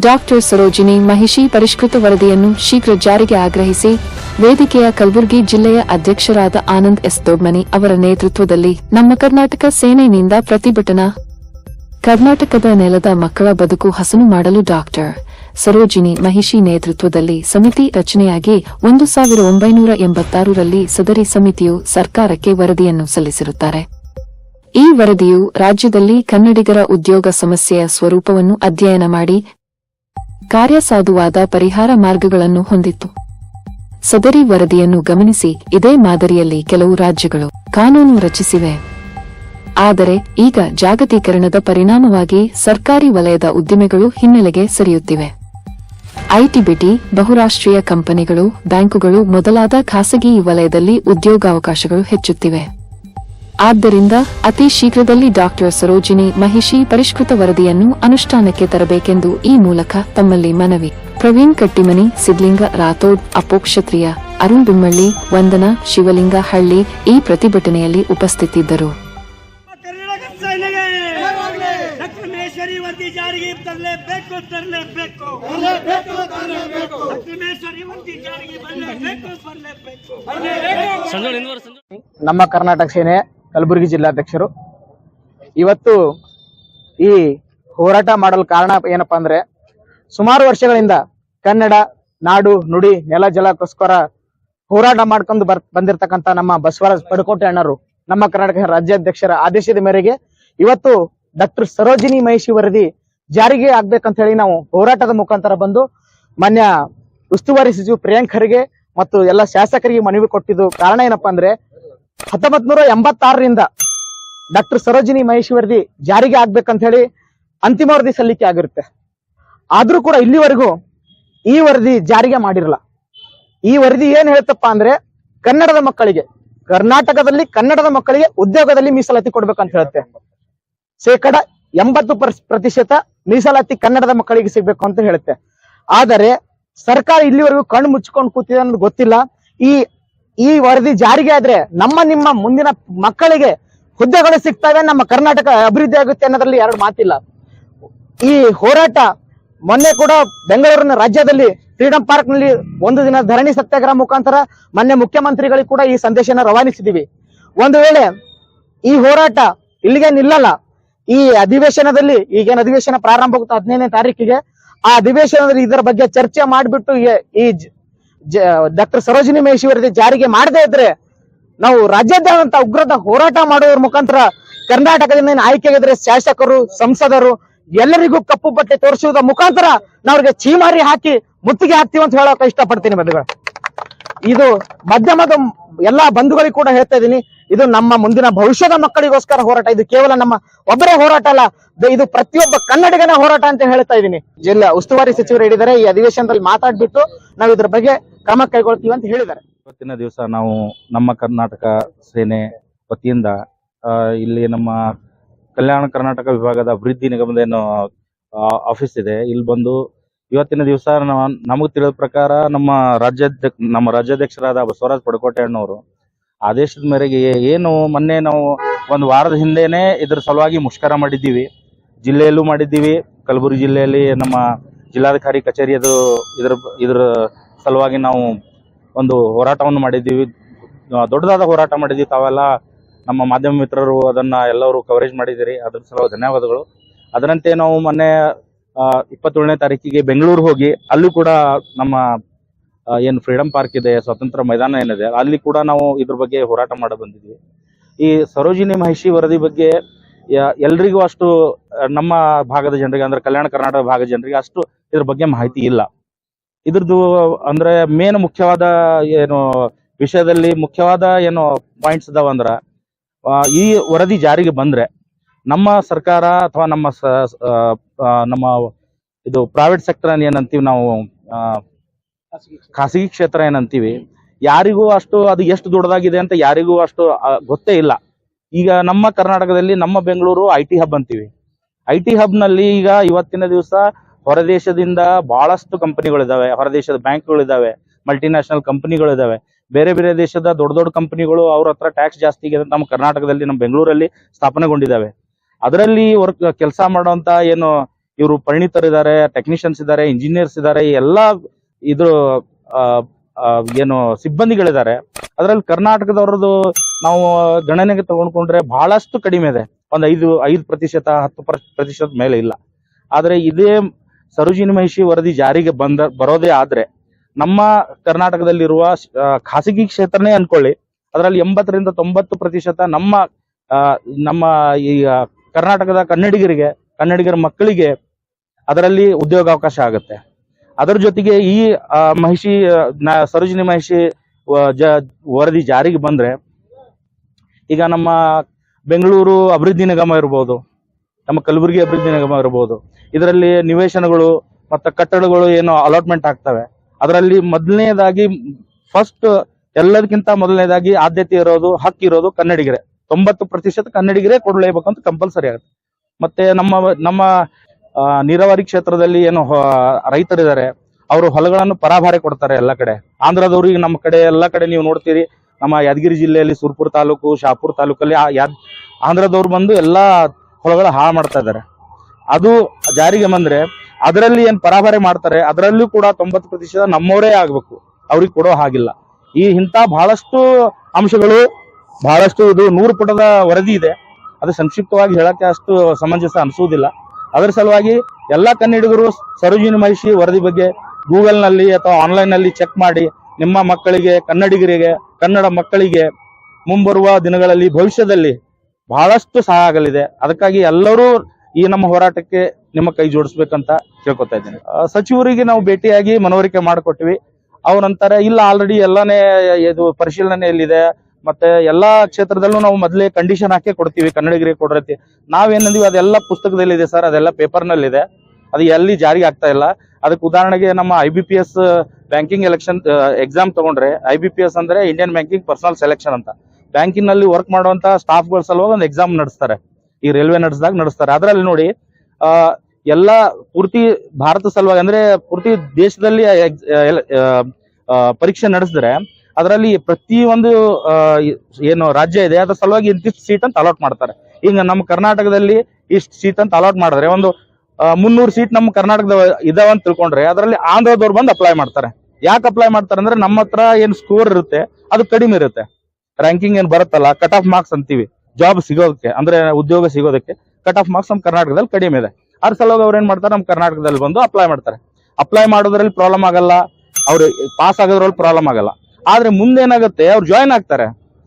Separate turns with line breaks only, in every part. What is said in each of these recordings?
Doctor Sarojini Mahishi ಪರಿಷ್ಕೃತ ವರದಿಯನ್ನು ಶೀಘ್ರ ಜಾರಿಗೆ ಆಗ್ರಹಿಸಿ ವೇದಿಕೆಯ ಕಲಬುರಗಿ ಜಿಲ್ಲೆಯ ಅಧ್ಯಕ್ಷರಾದ ಆನಂದ್ ಎಸ್ ದೊಡ್ಮನಿ ಅವರ ನೇತೃತ್ವದಲ್ಲಿ ನಮ್ಮ ಕರ್ನಾಟಕ ಸೇನೆಯಿಂದ ಪ್ರತಿಭಟನಾ ಕರ್ನಾಟಕದ ನೆಲದ ಮಕ್ಕಳ ಬದುಕು ಹಸನು ಮಾಡಲು ಡಾಕ್ಟರ್ ಸರೋಜಿನಿ ಮಹಿಷಿ ನೇತೃತ್ವದಲ್ಲಿ ಸಮಿತಿ ರಚನೆಯಾಗಿ ಒಂದು ಸಾವಿರ ಒಂಬೈನೂರ ಎಂಬತ್ತಾರರಲ್ಲಿ ಸದರಿ ಸಮಿತಿಯು ಸರ್ಕಾರಕ್ಕೆ ವರದಿಯನ್ನು ಸಲ್ಲಿಸಿರುತ್ತಾರೆ. ಈ ವರದಿಯು ರಾಜ್ಯದಲ್ಲಿ ಕನ್ನಡಿಗರ ಉದ್ಯೋಗ ಸಮಸ್ಯೆಯ ಸ್ವರೂಪವನ್ನು ಅಧ್ಯಯನ ಮಾಡಿ ಕಾರ್ಯಸಾಧುವಾದ ಪರಿಹಾರ ಮಾರ್ಗಗಳನ್ನು ಹೊಂದಿತ್ತು. ಸದರಿ ವರದಿಯನ್ನು ಗಮನಿಸಿ, ಇದೇ ಮಾದರಿಯಲ್ಲಿ ಕೆಲವು ರಾಜ್ಯಗಳು ಕಾನೂನು ರಚಿಸಿವೆ. ಆದರೆ, ಈಗ ಜಾಗತೀಕರಣದ ಪರಿಣಾಮವಾಗಿ ಸರ್ಕಾರಿ ವಲಯದ ಉದ್ದಿಮೆಗಳು ಹಿನ್ನೆಲೆಗೆ ಸರಿಯುತ್ತಿವೆ. ಐಟಿ ಬಿಟಿ ಬಹುರಾಷ್ಟ್ರೀಯ ಕಂಪನಿಗಳು, ಬ್ಯಾಂಕುಗಳು ಮೊದಲಾದ ಖಾಸಗಿ ವಲಯದಲ್ಲಿ ಉದ್ಯೋಗಾವಕಾಶಗಳು ಹೆಚ್ಚುತ್ತಿವೆ. ಆದ್ದರಿಂದ ಅತಿ ಶೀಘ್ರದಲ್ಲಿ ಡಾಕ್ಟರ್ ಸರೋಜಿನಿ ಮಹಿಷಿ ಪರಿಷ್ಕೃತ ವರದಿಯನ್ನು ಅನುಷ್ಠಾನಕ್ಕೆ ತರಬೇಕೆಂದು ಈ ಮೂಲಕ ತಮ್ಮಲ್ಲಿ ಮನವಿ. ಪ್ರವೀಣ್ ಕಟ್ಟಿಮನಿ ಸಿದ್ಲಿಂಗ ರಾಥೋಡ್ ಅಪೋಕ್ಷತ್ರಿಯ ಅರುಣ್ ಬಿಮ್ಮಳ್ಳಿ ವಂದನಾ ಶಿವಲಿಂಗ ಹಳ್ಳಿ ಈ ಪ್ರತಿಭಟನೆಯಲ್ಲಿ ಉಪಸ್ಥಿತಿದ್ದರು.
ನಮ್ಮ ಕರ್ನಾಟಕ ಸೇನೆ ಕಲಬುರಗಿ ಜಿಲ್ಲಾಧ್ಯಕ್ಷರು. ಇವತ್ತು ಈ ಹೋರಾಟ ಮಾಡಲು ಕಾರಣ ಏನಪ್ಪ ಅಂದ್ರೆ, ಸುಮಾರು ವರ್ಷಗಳಿಂದ ಕನ್ನಡ, ನಾಡು, ನುಡಿ, ನೆಲ, ಜಲಕ್ಕೋಸ್ಕರ ಹೋರಾಟ ಮಾಡ್ಕೊಂಡು ಬರ್, ಬಂದಿರತಕ್ಕಂತ ನಮ್ಮ ಬಸವರಾಜ್ ಪಡಕೋಟೆ ಅಣ್ಣರು, ನಮ್ಮ ಕರ್ನಾಟಕ ರಾಜ್ಯಾಧ್ಯಕ್ಷರ ಆದೇಶದ ಮೇರೆಗೆ ಇವತ್ತು ಡಾಕ್ಟರ್ ಸರೋಜಿನಿ ಮಹಿಷಿ ವರದಿ ಜಾರಿಗೆ ಆಗ್ಬೇಕಂತ ಹೇಳಿ ನಾವು ಹೋರಾಟದ ಮುಖಾಂತರ ಬಂದು ಮಾನ್ಯ ಉಸ್ತುವಾರಿ ಸಚಿವ ಪ್ರಿಯಾಂಕ್ ಮತ್ತು ಎಲ್ಲ ಶಾಸಕರಿಗೆ ಮನವಿ ಕೊಟ್ಟಿದ್ದು ಕಾರಣ ಏನಪ್ಪಾ ಅಂದ್ರೆ ಹತ್ತೊಂಬತ್ ನೂರ ಎಂಬತ್ತಾರರಿಂದ ಡಾಕ್ಟರ್ ಸರೋಜಿನಿ ಮಹೇಶ್ ವರದಿ ಜಾರಿಗೆ ಆಗ್ಬೇಕಂತ ಹೇಳಿ ಅಂತಿಮ ವರದಿ ಸಲ್ಲಿಕೆ ಆಗಿರುತ್ತೆ. ಆದ್ರೂ ಕೂಡ ಇಲ್ಲಿವರೆಗೂ ಈ ವರದಿ ಜಾರಿಗೆ ಮಾಡಿರಲ್ಲ. ಈ ವರದಿ ಏನ್ ಹೇಳ್ತಪ್ಪ ಅಂದ್ರೆ ಕನ್ನಡದ ಮಕ್ಕಳಿಗೆ, ಕರ್ನಾಟಕದಲ್ಲಿ ಕನ್ನಡದ ಮಕ್ಕಳಿಗೆ ಉದ್ಯೋಗದಲ್ಲಿ ಮೀಸಲಾತಿ ಕೊಡ್ಬೇಕಂತ ಹೇಳುತ್ತೆ. ಶೇಕಡ ಎಂಬತ್ತು ಪರ್- ಪ್ರತಿಶತ ಮೀಸಲಾತಿ ಕನ್ನಡದ ಮಕ್ಕಳಿಗೆ ಸಿಗ್ಬೇಕು ಅಂತ ಹೇಳುತ್ತೆ. ಆದರೆ ಸರ್ಕಾರ ಇಲ್ಲಿವರೆಗೂ ಕಣ್ಣು ಮುಚ್ಚಿಕೊಂಡು ಕೂತಿದೆ ಅನ್ನೋದು ಗೊತ್ತಿಲ್ಲ. ಈ ಈ ವರದಿ ಜಾರಿಗೆ ಆದ್ರೆ ನಮ್ಮ ನಿಮ್ಮ ಮುಂದಿನ ಮಕ್ಕಳಿಗೆ ಹುದ್ದೆಗಳು ಸಿಗ್ತವೆ, ನಮ್ಮ ಕರ್ನಾಟಕ ಅಭಿವೃದ್ಧಿ ಆಗುತ್ತೆ ಅನ್ನೋದ್ರಲ್ಲಿ ಎರಡು ಮಾತಿಲ್ಲ. ಈ ಹೋರಾಟ ಮೊನ್ನೆ ಕೂಡ ಬೆಂಗಳೂರಿನ ರಾಜ್ಯದಲ್ಲಿ ಫ್ರೀಡಂ ಪಾರ್ಕ್ನಲ್ಲಿ ಒಂದು ದಿನ ಧರಣಿ ಸತ್ಯಾಗ್ರಹ ಮುಖಾಂತರ ಮೊನ್ನೆ ಮುಖ್ಯಮಂತ್ರಿಗಳಿಗೆ ಕೂಡ ಈ ಸಂದೇಶನ ರವಾನಿಸಿದೀವಿ. ಒಂದು ವೇಳೆ ಈ ಹೋರಾಟ ಇಲ್ಲಿಗೆ ನಿಲ್ಲಲ್ಲ, ಈ ಅಧಿವೇಶನದಲ್ಲಿ, ಈಗೇನು ಅಧಿವೇಶನ ಪ್ರಾರಂಭ ಆಗುತ್ತೆ ಹದಿನೈದನೇ ತಾರೀಕಿಗೆ, ಆ ಅಧಿವೇಶನದಲ್ಲಿ ಇದರ ಬಗ್ಗೆ ಚರ್ಚೆ ಮಾಡಿಬಿಟ್ಟು ಈ ಡಾಕ್ಟರ್ ಸರೋಜಿನಿ ಮಹೇಶ್ ವರದಿ ಜಾರಿಗೆ ಮಾಡದೇ ಇದ್ರೆ ನಾವು ರಾಜ್ಯಾದ್ಯಂತ ಉಗ್ರದ ಹೋರಾಟ ಮಾಡುವ ಮುಖಾಂತರ ಕರ್ನಾಟಕದಿಂದ ಏನು ಆಯ್ಕೆಯಾಗಿದ್ರೆ ಶಾಸಕರು, ಸಂಸದರು ಎಲ್ಲರಿಗೂ ಕಪ್ಪು ಬಟ್ಟೆ ತೋರಿಸುವುದರ ಮುಖಾಂತರ ನಾವ್ರಿಗೆ ಚೀಮಾರಿ ಹಾಕಿ ಮುತ್ತಿಗೆ ಹಾಕ್ತೀವಿ ಅಂತ ಹೇಳೋಕೆ ಇಷ್ಟಪಡ್ತೀನಿ ಬಂಧುಗಳು. ಇದು ಮಾಧ್ಯಮದ ಎಲ್ಲಾ ಬಂಧುಗಳಿಗೆ ಕೂಡ ಹೇಳ್ತಾ ಇದ್ದೀನಿ ಇದು ನಮ್ಮ ಮುಂದಿನ ಭವಿಷ್ಯದ ಮಕ್ಕಳಿಗೋಸ್ಕರ ಹೋರಾಟ. ಇದು ಕೇವಲ ನಮ್ಮ ಒಬ್ಬರೇ ಹೋರಾಟ ಅಲ್ಲ. ಇದು ಪ್ರತಿಯೊಬ್ಬ ಕನ್ನಡಿಗನ ಹೋರಾಟ ಅಂತ ಹೇಳ್ತಾ ಇದ್ದೀನಿ ಜಿಲ್ಲಾ ಉಸ್ತುವಾರಿ ಸಚಿವರು ಹೇಳಿದ್ದಾರೆ, ಈ ಅಧಿವೇಶನದಲ್ಲಿ ಮಾತಾಡ್ಬಿಟ್ಟು ನಾವು ಇದ್ರ ಬಗ್ಗೆ ಕ್ರಮ ಕೈಗೊಳ್ತೀವಿ ಅಂತ ಹೇಳಿದ್ದಾರೆ.
ಇವತ್ತಿನ ದಿವಸ ನಾವು ನಮ್ಮ ಕರ್ನಾಟಕ ಸೇನೆ ವತಿಯಿಂದ ಇಲ್ಲಿ ನಮ್ಮ ಕಲ್ಯಾಣ ಕರ್ನಾಟಕ ವಿಭಾಗದ ಅಭಿವೃದ್ಧಿ ನಿಗಮದ ಏನು ಆಫೀಸ್ ಇದೆ. ಇಲ್ಲಿ ಬಂದು ಇವತ್ತಿನ ದಿವಸ ನಮಗೆ ತಿಳಿದ ಪ್ರಕಾರ ನಮ್ಮ ರಾಜ್ಯಾಧ್ಯಕ್ಷ, ನಮ್ಮ ರಾಜ್ಯಾಧ್ಯಕ್ಷರಾದ ಬಸವರಾಜ ಪಡಕೋಟೆ ಅಣ್ಣವರು ಆದೇಶದ ಮೇರೆಗೆ ಏನು ಮೊನ್ನೆ ನಾವು ಒಂದು ವಾರದ ಹಿಂದೆನೆ ಇದ್ರ ಸಲುವಾಗಿ ಮುಷ್ಕರ ಮಾಡಿದ್ದೀವಿ. ಜಿಲ್ಲೆಯಲ್ಲೂ ಮಾಡಿದ್ದೀವಿ. ಕಲಬುರಗಿ ಜಿಲ್ಲೆಯಲ್ಲಿ ನಮ್ಮ ಜಿಲ್ಲಾಧಿಕಾರಿ ಕಚೇರಿ ಅದು ಇದ್ರ ಇದ್ರ ಸಲುವಾಗಿ ನಾವು ಒಂದು ಹೋರಾಟವನ್ನು ಮಾಡಿದ್ದೀವಿ. ದೊಡ್ಡದಾದ ಹೋರಾಟ ಮಾಡಿದ್ದೀವಿ. ತಾವೆಲ್ಲ ನಮ್ಮ ಮಾಧ್ಯಮ ಮಿತ್ರರು ಅದನ್ನ ಎಲ್ಲರೂ ಕವರೇಜ್ ಮಾಡಿದ್ದೀರಿ. ಅದ್ರ ಸಲುವಾಗಿ ಧನ್ಯವಾದಗಳು. ಅದರಂತೆ ನಾವು ಮೊನ್ನೆ ಇಪ್ಪತ್ತೇಳನೇ ತಾರೀಕಿಗೆ ಬೆಂಗಳೂರು ಹೋಗಿ ಅಲ್ಲೂ ಕೂಡ ನಮ್ಮ ಏನು ಫ್ರೀಡಂ ಪಾರ್ಕ್ ಇದೆ, ಸ್ವತಂತ್ರ ಮೈದಾನ ಏನಿದೆ, ಅಲ್ಲಿ ಕೂಡ ನಾವು ಇದ್ರ ಬಗ್ಗೆ ಹೋರಾಟ ಮಾಡ ಬಂದಿದ್ವಿ. ಈ ಸರೋಜಿನಿ ಮಹಿಷಿ ವರದಿ ಬಗ್ಗೆ ಎಲ್ರಿಗೂ ಅಷ್ಟು, ನಮ್ಮ ಭಾಗದ ಜನರಿಗೆ, ಅಂದ್ರೆ ಕಲ್ಯಾಣ ಕರ್ನಾಟಕ ಭಾಗದ ಜನರಿಗೆ ಅಷ್ಟು ಇದ್ರ ಬಗ್ಗೆ ಮಾಹಿತಿ ಇಲ್ಲ. ಇದ್ರದ್ದು ಅಂದ್ರೆ ಮೇನ್ ಮುಖ್ಯವಾದ ಏನು ವಿಷಯದಲ್ಲಿ ಮುಖ್ಯವಾದ ಏನು ಪಾಯಿಂಟ್ಸ್ ಇದಾವ ಅಂದ್ರ ಈ ವರದಿ ಜಾರಿಗೆ ಬಂದ್ರೆ ನಮ್ಮ ಸರ್ಕಾರ ಅಥವಾ ನಮ್ಮ ನಮ್ಮ ಇದು ಪ್ರೈವೇಟ್ ಸೆಕ್ಟರ್ ಏನಂತೀವಿ ನಾವು ಖಾಸಗಿ ಕ್ಷೇತ್ರ ಏನಂತೀವಿ, ಯಾರಿಗೂ ಅಷ್ಟು ಅದು ಎಷ್ಟು ದೊಡ್ಡದಾಗಿದೆ ಅಂತ ಯಾರಿಗೂ ಅಷ್ಟು ಗೊತ್ತೇ ಇಲ್ಲ. ಈಗ ನಮ್ಮ ಕರ್ನಾಟಕದಲ್ಲಿ ನಮ್ಮ ಬೆಂಗಳೂರು ಐ ಟಿ ಹಬ್ ಅಂತೀವಿ. ಐ ಟಿ ಹಬ್ನಲ್ಲಿ ಈಗ ಇವತ್ತಿನ ದಿವಸ ಹೊರದೇಶದಿಂದ ಬಹಳಷ್ಟು ಕಂಪನಿಗಳಿದಾವೆ. ಹೊರದೇಶದ ಬ್ಯಾಂಕ್ಗಳಿದ್ದಾವೆ ಮಲ್ಟಿನ್ಯಾಷನಲ್ ಕಂಪನಿಗಳಿದಾವೆ. ಬೇರೆ ಬೇರೆ ದೇಶದ ದೊಡ್ಡ ದೊಡ್ಡ ಕಂಪನಿಗಳು ಅವ್ರ ಹತ್ರ ಟ್ಯಾಕ್ಸ್ ಜಾಸ್ತಿ ಇದೆ ನಮ್ಮ ಕರ್ನಾಟಕದಲ್ಲಿ, ನಮ್ಮ ಬೆಂಗಳೂರಲ್ಲಿ ಸ್ಥಾಪನೆಗೊಂಡಿದ್ದಾವೆ ಅದರಲ್ಲಿ ವರ್ಕ್ ಕೆಲಸ ಮಾಡುವಂತ ಏನು ಇವರು ಪರಿಣಿತರಿದ್ದಾರೆ ಟೆಕ್ನಿಷಿಯನ್ಸ್ ಇದ್ದಾರೆ ಇಂಜಿನಿಯರ್ಸ್ ಇದ್ದಾರೆ ಎಲ್ಲ ಇದು ಏನು ಸಿಬ್ಬಂದಿಗಳಿದ್ದಾರೆ. ಅದರಲ್ಲಿ ಕರ್ನಾಟಕದವ್ರದ್ದು ನಾವು ಗಣನೆಗೆ ತಗೊಂಡ್ಕೊಂಡ್ರೆ ಬಹಳಷ್ಟು ಕಡಿಮೆ ಇದೆ. ಒಂದು ಐದು ಐದು ಪ್ರತಿಶತ, ಹತ್ತು ಪ್ರ- ಪ್ರತಿಶತ ಮೇಲೆ ಇಲ್ಲ. ಆದರೆ ಇದೇ ಸರೋಜಿನಿ ಮಹಿಷಿ ವರದಿ ಜಾರಿಗೆ ಬಂದ, ಬರೋದೇ ಆದ್ರೆ ನಮ್ಮ ಕರ್ನಾಟಕದಲ್ಲಿರುವ ಖಾಸಗಿ ಕ್ಷೇತ್ರನೇ ಅನ್ಕೊಳ್ಳಿ. ಅದರಲ್ಲಿ ಎಂಬತ್ತರಿಂದ ತೊಂಬತ್ತು ಪ್ರತಿಶತ ನಮ್ಮ ನಮ್ಮ ಈ ಕರ್ನಾಟಕದ ಕನ್ನಡಿಗರಿಗೆ, ಕನ್ನಡಿಗರ ಮಕ್ಕಳಿಗೆ ಅದರಲ್ಲಿ ಉದ್ಯೋಗಾವಕಾಶ ಆಗುತ್ತೆ. ಅದರ ಜೊತೆಗೆ ಈ ಮಹಿಷಿ ಸರೋಜಿನಿ ಮಹಿಷಿ ವರದಿ ಜಾರಿಗೆ ಬಂದ್ರೆ ಈಗ ನಮ್ಮ ಬೆಂಗಳೂರು ಅಭಿವೃದ್ಧಿ ನಿಗಮ ಇರ್ಬೋದು, ನಮ್ಮ ಕಲಬುರಗಿ ಅಭಿವೃದ್ಧಿ ನಿಗಮ ಇರ್ಬೋದು, ಇದರಲ್ಲಿ ನಿವೇಶನಗಳು ಮತ್ತು ಕಟ್ಟಡಗಳು ಏನು ಅಲಾಟ್ಮೆಂಟ್ ಆಗ್ತವೆ. ಅದರಲ್ಲಿ ಮೊದಲನೇದಾಗಿ ಫಸ್ಟ್ ಎಲ್ಲದಕ್ಕಿಂತ ಮೊದಲನೇದಾಗಿ ಆದ್ಯತೆ ಇರೋದು, ಹಕ್ಕಿರೋದು ಕನ್ನಡಿಗರೇ. ತೊಂಬತ್ತು ಪ್ರತಿಶತ ಕನ್ನಡಿಗರೇ ಕೊಡಲೇಬೇಕು ಅಂತ ಕಂಪಲ್ಸರಿ ಆಗುತ್ತೆ. ಮತ್ತೆ ನಮ್ಮ ನಮ್ಮ ನೀರಾವರಿ ಕ್ಷೇತ್ರದಲ್ಲಿ ಏನು ರೈತರಿದ್ದಾರೆ, ಅವರು ಹೊಲಗಳನ್ನು ಪರಾಭಾರೆ ಕೊಡ್ತಾರೆ ಎಲ್ಲ ಕಡೆ. ಆಂಧ್ರದವ್ರಿಗೆ ನಮ್ಮ ಕಡೆ, ಎಲ್ಲ ಕಡೆ ನೀವು ನೋಡ್ತೀರಿ, ನಮ್ಮ ಯಾದಗಿರಿ ಜಿಲ್ಲೆಯಲ್ಲಿ ಸುರ್ಪುರ್ ತಾಲೂಕು, ಶಾಪುರ್ ತಾಲೂಕಲ್ಲಿ ಯಾದ್, ಆಂಧ್ರದವ್ರು ಬಂದು ಎಲ್ಲ ಹೊಲಗಳ ಹಾಳು ಮಾಡ್ತಾ ಇದ್ದಾರೆ. ಅದು ಜಾರಿಗೆ ಬಂದ್ರೆ ಅದರಲ್ಲಿ ಏನು ಪರಾಭಾರೆ ಮಾಡ್ತಾರೆ, ಅದರಲ್ಲೂ ಕೂಡ ತೊಂಬತ್ತು ಪ್ರತಿಶತ ನಮ್ಮವರೇ ಆಗಬೇಕು. ಅವ್ರಿಗೆ ಕೊಡೋ ಹಾಗಿಲ್ಲ. ಈ ಇಂಥ ಬಹಳಷ್ಟು ಅಂಶಗಳು ಬಹಳಷ್ಟು ಇದು ನೂರು ಪುಟದ ವರದಿ ಇದೆ. ಅದು ಸಂಕ್ಷಿಪ್ತವಾಗಿ ಹೇಳಕ್ಕೆ ಅಷ್ಟು ಸಮಂಜಸ ಅನಿಸುವುದಿಲ್ಲ. ಅದರ ಸಲುವಾಗಿ ಎಲ್ಲಾ ಕನ್ನಡಿಗರು ಸರೋಜಿನಿ ಮಹಿಷಿ ವರದಿ ಬಗ್ಗೆ ಗೂಗಲ್ನಲ್ಲಿ ಅಥವಾ ಆನ್ಲೈನ್ನಲ್ಲಿ ಚೆಕ್ ಮಾಡಿ ನಿಮ್ಮ ಮಕ್ಕಳಿಗೆ, ಕನ್ನಡಿಗರಿಗೆ, ಕನ್ನಡ ಮಕ್ಕಳಿಗೆ ಮುಂಬರುವ ದಿನಗಳಲ್ಲಿ, ಭವಿಷ್ಯದಲ್ಲಿ ಬಹಳಷ್ಟು ಸಹಾಯ ಆಗಲಿದೆ. ಅದಕ್ಕಾಗಿ ಎಲ್ಲರೂ ಈ ನಮ್ಮ ಹೋರಾಟಕ್ಕೆ ನಿಮ್ಮ ಕೈ ಜೋಡಿಸ್ಬೇಕಂತ ಕೇಳ್ಕೊತಾ ಇದ್ದೀನಿ. ಸಚಿವರಿಗೆ ನಾವು ಭೇಟಿಯಾಗಿ ಮನವರಿಕೆ ಮಾಡಿಕೊಟ್ವಿ ಅವ್ರಂತಾರೆ ಇಲ್ಲ ಆಲ್ರೆಡಿ ಎಲ್ಲಾನೇ, ಇದು ಪರಿಶೀಲನೆಯಲ್ಲಿದೆ. ಮತ್ತೆ ಎಲ್ಲಾ ಕ್ಷೇತ್ರದಲ್ಲೂ ನಾವು ಮೊದಲೇ ಕಂಡೀಷನ್ ಹಾಕಿ ಕೊಡ್ತೀವಿ, ಕನ್ನಡಿಗರಿಗೆ ಕೊಡ್ರತಿ ನಾವೇನಂದೀವಿ, ಅದೆಲ್ಲ ಪುಸ್ತಕದಲ್ಲಿದೆ ಸರ್, ಅದೆಲ್ಲ ಪೇಪರ್ನಲ್ಲಿದೆ ಅದು ಎಲ್ಲಿ ಜಾರಿಗೆ ಆಗ್ತಾ ಇಲ್ಲ. ಅದಕ್ಕೆ ಉದಾಹರಣೆಗೆ ನಮ್ಮ I B P S banking election exam ತಗೊಂಡ್ರೆ ಐ ಬಿ ಪಿ ಎಸ್ ಅಂದ್ರೆ ಇಂಡಿಯನ್ ಬ್ಯಾಂಕಿಂಗ್ ಪರ್ಸನಲ್ ಸೆಲೆಕ್ಷನ್ ಅಂತ. ಬ್ಯಾಂಕಿನಲ್ಲಿ ವರ್ಕ್ ಮಾಡುವಂತ ಸ್ಟಾಫ್ಗಳ ಸಲುವಾಗಿ ಒಂದು ಎಕ್ಸಾಮ್ ನಡೆಸ್ತಾರೆ. ಈ ರೈಲ್ವೆ ನಡೆಸಿದಾಗ ನಡೆಸ್ತಾರೆ. ಅದರಲ್ಲಿ ನೋಡಿ ಎಲ್ಲ ಪೂರ್ತಿ ಭಾರತ ಸಲುವಾಗಿ ಅಂದ್ರೆ ಪೂರ್ತಿ ದೇಶದಲ್ಲಿ ಪರೀಕ್ಷೆ ನಡೆಸಿದ್ರೆ ಅದರಲ್ಲಿ ಒಂದು ಏನು ರಾಜ್ಯ ಇದೆ, ಅದ್ರ ಸಲುವಾಗಿ ಇಂತಿಷ್ಟು ಸೀಟ್ ಅಂತ ಅಲಾಟ್ ಮಾಡ್ತಾರೆ. ಈಗ ನಮ್ಮ ಕರ್ನಾಟಕದಲ್ಲಿ ಇಷ್ಟು ಸೀಟ್ ಅಂತ ಅಲಾಟ್ ಮಾಡಿದ್ರೆ, ಒಂದು ಮುನ್ನೂರು ಸೀಟ್ ನಮ್ಮ ಕರ್ನಾಟಕದ ಇದಾವ ಅಂತ ತಿಳ್ಕೊಂಡ್ರೆ, ಅದರಲ್ಲಿ ಆಂಧ್ರದವ್ರು ಬಂದು ಅಪ್ಲೈ ಮಾಡ್ತಾರೆ. ಯಾಕೆ ಅಪ್ಲೈ ಮಾಡ್ತಾರೆ ಅಂದ್ರೆ, ನಮ್ಮ ಹತ್ರ ಏನು ಸ್ಕೋರ್ ಇರುತ್ತೆ, ಅದು ಕಡಿಮೆ ಇರುತ್ತೆ. ರ್ಯಾಂಕಿಂಗ್ ಏನು ಬರುತ್ತಲ್ಲ ಕಟ್ ಆಫ್ ಮಾರ್ಕ್ಸ್ ಅಂತೀವಿ. ಜಾಬ್ ಸಿಗೋದಕ್ಕೆ, ಅಂದ್ರೆ ಉದ್ಯೋಗ ಸಿಗೋದಕ್ಕೆ ಕಟ್ ಆಫ್ ಮಾರ್ಕ್ಸ್ ನಮ್ಮ ಕರ್ನಾಟಕದಲ್ಲಿ ಕಡಿಮೆ ಇದೆ. ಅದ್ರ ಸಲುವಾಗಿ ಅವ್ರು ಏನ್ ಮಾಡ್ತಾರೆ, ನಮ್ಮ ಕರ್ನಾಟಕದಲ್ಲಿ ಬಂದು ಅಪ್ಲೈ ಮಾಡ್ತಾರೆ. ಅಪ್ಲೈ ಮಾಡೋದ್ರಲ್ಲಿ ಪ್ರಾಬ್ಲಮ್ ಆಗಲ್ಲ, ಅವ್ರು ಪಾಸ್ ಆಗೋದ್ರಲ್ಲಿ ಪ್ರಾಬ್ಲಮ್ ಆಗಲ್ಲ. ಆದ್ರೆ ಮುಂದೆ ಏನಾಗುತ್ತೆ, ಅವ್ರು ಜಾಯ್ನ್ ಆಗ್ತಾರೆ.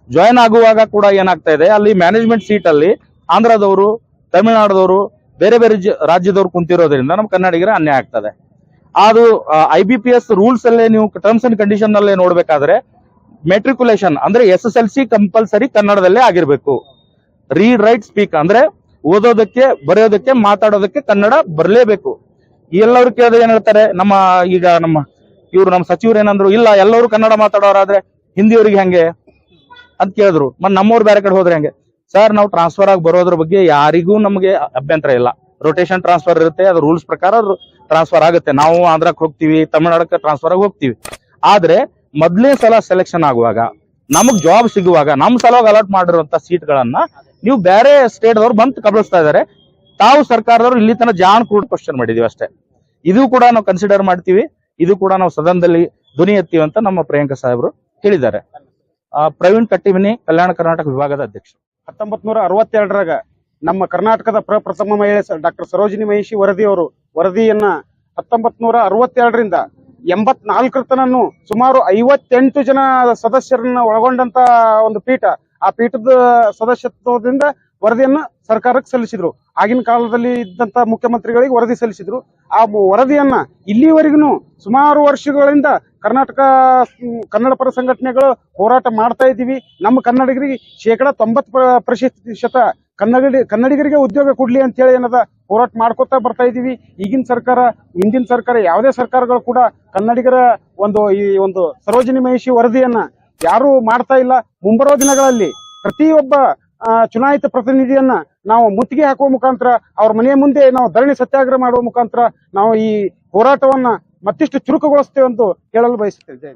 ಜಾಯ್ನ್ ಆಗುವಾಗ ಕೂಡ ಏನಾಗ್ತಾ ಇದೆ, ಅಲ್ಲಿ ಮ್ಯಾನೇಜ್ಮೆಂಟ್ ಸೀಟ್ ಅಲ್ಲಿ ಆಂಧ್ರದವರು, ತಮಿಳುನಾಡದವರು, ಬೇರೆ ಬೇರೆ ರಾಜ್ಯದವರು ಕುಂತಿರೋದ್ರಿಂದ ನಮ್ಮ ಕನ್ನಡಿಗರ ಅನ್ಯಾಯ ಆಗ್ತದೆ. ಅದು I B P S rules ಅಲ್ಲೇ ನೀವು ಟರ್ಮ್ಸ್ ಅಂಡ್ ಕಂಡೀಷನ್ ಅಲ್ಲೇ ನೋಡ್ಬೇಕಾದ್ರೆ ಮೆಟ್ರಿಕ್ಯುಲೇಷನ್ ಅಂದ್ರೆ S S L C compulsory ಕನ್ನಡದಲ್ಲೇ ಆಗಿರ್ಬೇಕು. ರೀಡ್ ರೈಟ್ ಸ್ಪೀಕ್ ಅಂದ್ರೆ ಓದೋದಕ್ಕೆ, ಬರೆಯೋದಕ್ಕೆ, ಮಾತಾಡೋದಕ್ಕೆ ಕನ್ನಡ ಬರಲೇಬೇಕು. ಎಲ್ಲರೂ ಕೇಳಿದ್ರೆ ಏನ್ ಹೇಳ್ತಾರೆ, ನಮ್ಮ ಈಗ ನಮ್ಮ ಇವ್ರು ನಮ್ಮ ಸಚಿವರು ಏನಂದ್ರು, ಇಲ್ಲ, ಎಲ್ಲರೂ ಕನ್ನಡ ಮಾತಾಡೋರಾದ್ರೆ ಹಿಂದಿಯವರಿಗೆ ಹೆಂಗೆ? ಅಂತ ಕೇಳಿದ್ರು. ಮತ್ತೆ ನಮ್ಮವ್ರು ಬೇರೆ ಕಡೆ ಹೋದ್ರೆ ಹೆಂಗೆ? ಸರ್, ನಾವು ಟ್ರಾನ್ಸ್ಫರ್ ಆಗಿ ಬರೋದ್ರ ಬಗ್ಗೆ ಯಾರಿಗೂ ನಮಗೆ ಅಭ್ಯಂತರ ಇಲ್ಲ. ರೊಟೇಷನ್ ಟ್ರಾನ್ಸ್ಫರ್ ಇರುತ್ತೆ, ಅದು ರೂಲ್ಸ್ ಪ್ರಕಾರ ಟ್ರಾನ್ಸ್ಫರ್ ಆಗುತ್ತೆ. ನಾವು ಆಂಧ್ರಕ್ಕೆ ಹೋಗ್ತೀವಿ, ತಮಿಳ್ನಾಡಕ್ಕೆ ಟ್ರಾನ್ಸ್ಫರ್ ಆಗಿ ಹೋಗ್ತೀವಿ. ಆದ್ರೆ ಮೊದಲೇ ಸಲ ಸೆಲೆಕ್ಷನ್ ಆಗುವಾಗ, ನಮಗ್ ಜಾಬ್ ಸಿಗುವಾಗ ನಮ್ಮ ಸಲುವಾಗಿ ಅಲಾಟ್ ಮಾಡಿರುವಂತ ಸೀಟ್ಗಳನ್ನ ನೀವು ಬೇರೆ ಸ್ಟೇಟ್ದವ್ರು ಬಂದು ಕಬಳಿಸ್ತಾ ಇದಾರೆ. ತಾವು ಸರ್ಕಾರದವ್ರು ಇಲ್ಲಿ ತನ ಜಾನ್ ಕೂಡ ಕ್ವಶನ್ ಮಾಡಿದೀವಿ ಅಷ್ಟೇ. ಇದು ಕೂಡ ನಾವು ಕನ್ಸಿಡರ್ ಮಾಡ್ತೀವಿ. ಇದು ಕೂಡ ನಾವು ಸದನದಲ್ಲಿ ಧ್ವನಿ ಎತ್ತೀವಿ ಅಂತ ನಮ್ಮ ಪ್ರಿಯಾಂಕ ಸಾಹೇಬರು ಹೇಳಿದ್ದಾರೆ. ಪ್ರವೀಣ್ ಕಟ್ಟಿವಿನಿ ಕಲ್ಯಾಣ ಕರ್ನಾಟಕ ವಿಭಾಗದ ಅಧ್ಯಕ್ಷ
ಹತ್ತೊಂಬತ್ ನೂರ ಅರವತ್ತೆರಡರಾಗ ನಮ್ಮ ಕರ್ನಾಟಕದ ಪ್ರಪ್ರಥಮ ಮಹಿಳೆ ಡಾಕ್ಟರ್ ಸರೋಜಿನಿ ಮಹಿಷಿ ವರದಿಯವರು ವರದಿಯನ್ನ ಹತ್ತೊಂಬತ್ ನೂರ ಅರವತ್ತೆರಡರಿಂದ ಎಂಬತ್ನಾಲ್ಕರ ಸುಮಾರು ಐವತ್ತೆಂಟು ಜನ ಸದಸ್ಯರನ್ನ ಒಳಗೊಂಡಂತ ಒಂದು ಪೀಠ. ಆ ಪೀಠದ ಸದಸ್ಯತ್ವದಿಂದ ವರದಿಯನ್ನ ಸರ್ಕಾರಕ್ಕೆ ಸಲ್ಲಿಸಿದ್ರು. ಆಗಿನ ಕಾಲದಲ್ಲಿ ಇದ್ದಂತ ಮುಖ್ಯಮಂತ್ರಿಗಳಿಗೆ ವರದಿ ಸಲ್ಲಿಸಿದ್ರು. ಆ ವರದಿಯನ್ನ ಇಲ್ಲಿವರೆಗೂ ಸುಮಾರು ವರ್ಷಗಳಿಂದ ಕರ್ನಾಟಕ ಕನ್ನಡ ಪರ ಸಂಘಟನೆಗಳು ಹೋರಾಟ ಮಾಡ್ತಾ ಇದ್ದೀವಿ. ನಮ್ಮ ಕನ್ನಡಿಗರಿಗೆ ಶೇಕಡಾ ತೊಂಬತ್ತು ಪ್ರ- ಪ್ರತಿಶತ ಕನ್ನಡಿ, ಕನ್ನಡಿಗರಿಗೆ ಉದ್ಯೋಗ ಕೊಡ್ಲಿ ಅಂತ ಹೇಳಿ ಏನದ ಹೋರಾಟ ಮಾಡ್ಕೊತಾ ಬರ್ತಾ ಇದ್ದೀವಿ. ಈಗಿನ ಸರ್ಕಾರ, ಹಿಂದಿನ ಸರ್ಕಾರ, ಯಾವುದೇ ಸರ್ಕಾರಗಳು ಕೂಡ ಕನ್ನಡಿಗರ ಒಂದು ಈ ಒಂದು ಸರೋಜಿನಿ ಮಹಿಷಿ ವರದಿಯನ್ನ ಯಾರು ಮಾಡ್ತಾ ಇಲ್ಲ. ಮುಂಬರುವ ದಿನಗಳಲ್ಲಿ ಪ್ರತಿಯೊಬ್ಬ ಚುನಾಯಿತ ಪ್ರತಿನಿಧಿಯನ್ನ ನಾವು ಮುತ್ತಿಗೆ ಹಾಕುವ ಮುಖಾಂತರ, ಅವ್ರ ಮನೆಯ ಮುಂದೆ ನಾವು ಧರಣಿ ಸತ್ಯಾಗ್ರಹ ಮಾಡುವ ಮುಖಾಂತರ ನಾವು ಈ ಹೋರಾಟವನ್ನ ಮತ್ತಿಷ್ಟು ಚುರುಕುಗೊಳಿಸ್ತೇವೆ ಅಂತ ಹೇಳಲು ಬಯಸುತ್ತೇವೆ.